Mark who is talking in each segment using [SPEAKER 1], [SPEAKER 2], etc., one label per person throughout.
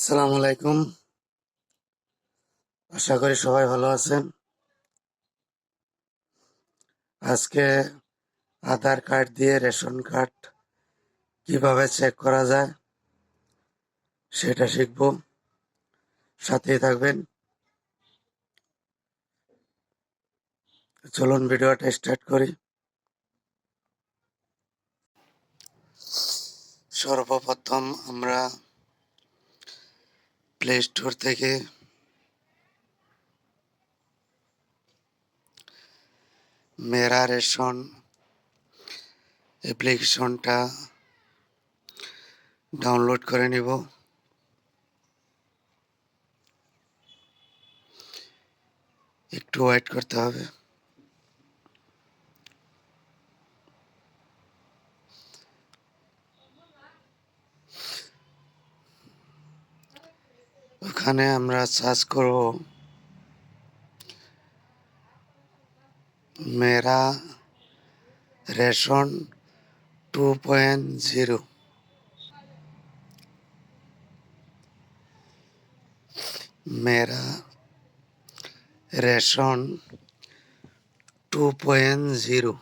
[SPEAKER 1] আসসালামু আলাইকুম। আশা করি সবাই ভালো আছেন। আজকে আধার কার্ড দিয়ে রেশন কার্ড কীভাবে চেক করা যায় সেটা শিখব। সাথেই থাকবেন। চলুন ভিডিওটা স্টার্ট করি। সর্বপ্রথম আমরা প্লে স্টোর থেকে। মেরা রেশন অ্যাপ্লিকেশনটা ডাউনলোড করে নিব। একটু ওয়েট করতে হবে। ওখানে আমরা সার্চ করব। Mera ration two point zero. Mera ration two point zero.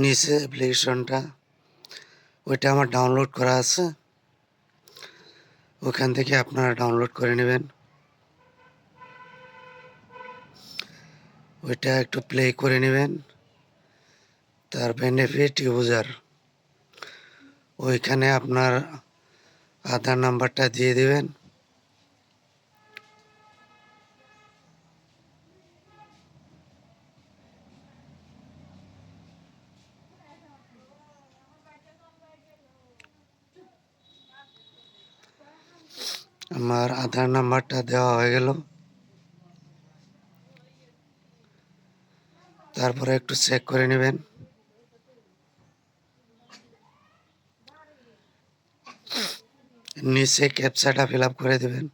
[SPEAKER 1] নিচে অ্যাপ্লিকেশনটা ওইটা আমার ডাউনলোড করা আছে। ওখান থেকে আপনারা ডাউনলোড করে নেবেন। ওইটা একটু প্লে করে নেবেন। তার বেনিফিট ইউজার ওইখানে আপনার আধার নাম্বারটা দিয়ে দিবেন। আমার আধার নাম্বারটা দেওয়া হয়ে গেল। তারপরে একটু চেক করে নেবেন। নিচে ক্যাপচাটা ফিল আপ করে দেবেন।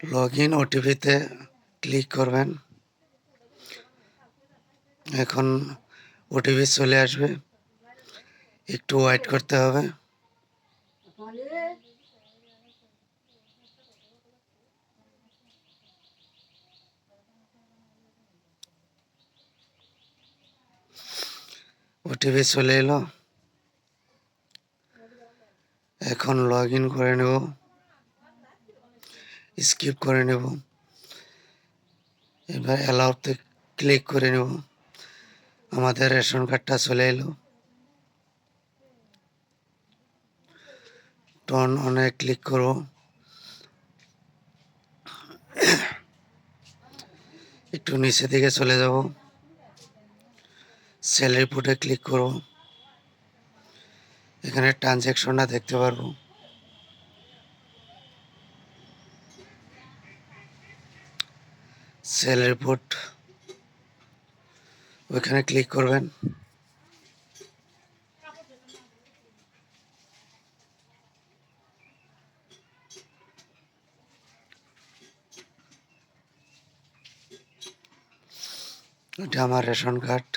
[SPEAKER 1] লগ ইন ওটিপিতে ক্লিক করবেন। এখন ওটিপি চলে আসবে। একটু ওয়েট করতে হবে। ওটিপি চলে এলো। এখন লগ ইন করে নেব। স্কিপ করে নেব। এবার অ্যালাউতে ক্লিক করে নেব। আমাদের রেশন কার্ডটা চলে এলো। টন অনে ক্লিক করব। একটু নিচে দিকে চলে যাব। সেল রিপোর্টে ক্লিক করব। এখানে ট্রানজ্যাকশনটা দেখতে পারব। সেল রিপোর্ট, ওইখানে ক্লিক করবেন। এটা আমার রেশন কার্ড।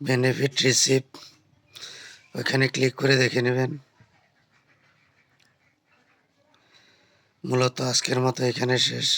[SPEAKER 1] বেনিফিট রিসিভ ওইখানে ক্লিক করে দেখে নেবেন। মূলত আজকের মতো এখানে শেষ।